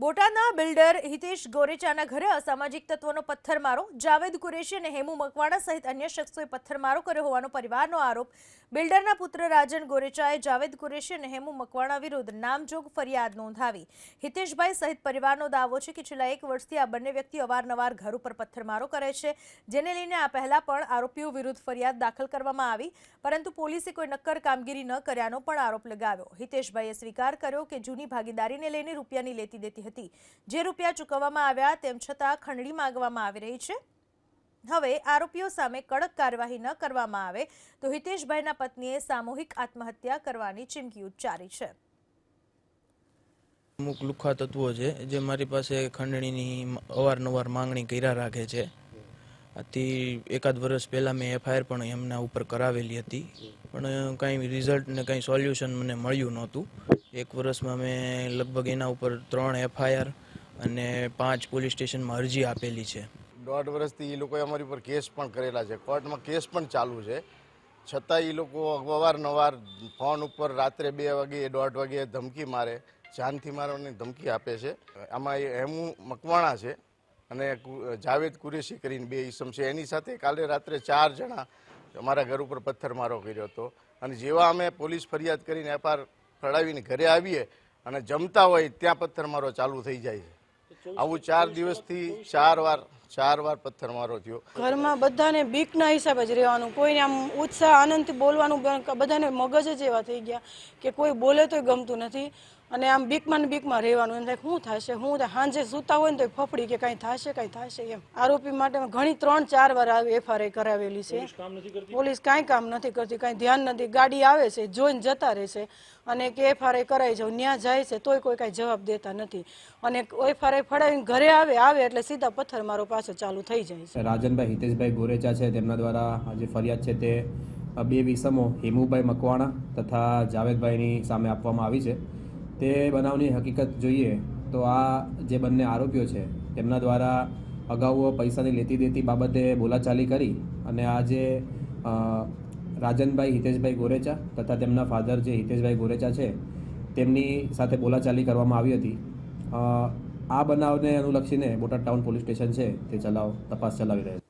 બોટાદના બિલ્ડર હિતેશ ગોરેચાના ઘરે અસામાજિક તત્વોનો પથ્થરમારો, જાવેદ કુરેશી અને હેમુ મકવાણા સહિત અન્ય શખ્સોએ પથ્થરમારો કર્યો હોવાનો પરિવારનો આરોપ. બિલ્ડરના પુત્ર રાજન ગોરેચાએ જાવેદ કુરેશી અને હેમુ મકવાણા વિરુદ્ધ નામજોગ ફરિયાદ નોંધાવી. હિતેશભાઈ સહિત પરિવારનો દાવો છે કે છેલ્લા એક વર્ષથી આ બંને વ્યક્તિ અવારનવાર ઘર ઉપર પથ્થરમારો કરે છે, જેને લઈને આ પહેલા પણ આરોપીઓ વિરુદ્ધ ફરિયાદ દાખલ કરવામાં આવી, પરંતુ પોલીસે કોઈ નક્કર કામગીરી ન કર્યાનો પણ આરોપ લગાવ્યો. હિતેશભાઈએ સ્વીકાર કર્યો કે જૂની ભાગીદારીને લઈને રૂપિયાની લેતી દેતી હતી. જે રૂપિયા ચૂકવવામાં આવ્યા તેમ છતાં ખંડણી માંગવામાં આવી રહી છે. હવે આરોપીઓ સામે કડક કાર્યવાહી ન કરવામાં આવે તો હિતેશભાઈના પત્નીએ સામૂહિક આત્મહત્યા કરવાની ચીમકી ઉચ્ચારી છે. અમુક લુખા તત્વો છે જે મારી પાસે ખંડણીની અવારનવાર માંગણી કર્યા રાખે છે. આથી એકાદ વર્ષ પહેલાં મેં એફઆઈઆર પણ એમના ઉપર કરાવેલી હતી. પણ કાંઈ રિઝલ્ટ ને કાંઈ સોલ્યુશન મને મળ્યું નહોતું. એક વર્ષમાં મેં લગભગ એના ઉપર ત્રણ એફઆઈઆર અને પાંચ પોલીસ સ્ટેશનમાં અરજી આપેલી છે. દોઢ વર્ષથી એ લોકોએ અમારી ઉપર કેસ પણ કરેલા છે. કોર્ટમાં કેસ પણ ચાલુ છે. છતાં એ લોકો અવારનવાર ફોન ઉપર રાત્રે બે વાગે, દોઢ વાગે ધમકી મારે, જાનથી મારવાની ધમકી આપે છે. આમાં એ હેમુ મકવાણા છે અને જાવેદ કુરેશી કરીને બે ઈસમ છે. એની સાથે કાલે રાત્રે ચાર જણા અમારા ઘર ઉપર પથ્થરમારો કર્યો હતો. અને જેવા અમે પોલીસ ફરિયાદ કરીને એફઆર ફડાવીને ઘરે આવીએ અને જમતા હોય ત્યાં પથ્થરમારો ચાલુ થઈ જાય છે. આવું ચાર દિવસથી ચાર વાર ચાર વાર પથ્થરમારો થયો. ઘરમાં બધાને બીકના હિસાબે જ રહેવાનું. કોઈને આમ ઉત્સાહ આનંદથી બોલવાનું બધાને મગજ જ એવા થઈ ગયા કે કોઈ બોલે તોય ગમતું નથી. અને આમ બીકમાં ને બીકમાં રહેવાનું એમ થાય શું થશે? હું થાય સાંજે સૂતા હોય ને તો ફફડી કે કાંઈ થશે કાંઈ થશે એમ. આરોપી માટે ઘણી ત્રણ ચાર વાર આવી એફઆરઆઈ કરાવેલી છે. પોલીસ કાંઈ કામ નથી કરતી કાંઈ ધ્યાન નથી. ગાડી આવે છે જોઈને જતા રહેશે અને કે એફઆરઆઈ કરાવી જાવ ત્યાં જાય છે તોય કોઈ કાંઈ જવાબ દેતા નથી. અને એફઆરઆઈ ફડાવીને ઘરે આવે આવે એટલે સીધા પથ્થર મારો પાછો ચાલુ થઈ જાય છે. રાજનભાઈ હિતેશભાઈ ગોરેચા છે તેમના દ્વારા જે ફરિયાદ છે તે બે વિસમો હેમુભાઈ મકવાણા તથા જાવેદભાઈની સામે આપવામાં આવી છે. તે બનાવની હકીકત જોઈએ તો આ જે બંને આરોપીઓ છે, તેમના દ્વારા અગાઉ પૈસાની લેતી દેતી બાબતે બોલાચાલી કરી અને આ જે રાજનભાઈ હિતેશભાઈ ગોરેચા તથા તેમના ફાધર જે હિતેશભાઈ ગોરેચા છે, તેમની સાથે બોલાચાલી કરવામાં આવી હતી. આ બનાવને અનુલક્ષીને બોટાદ ટાઉન પોલીસ સ્ટેશન છે, તે ચલાવ, તપાસ ચલાવી રહ્યા છે.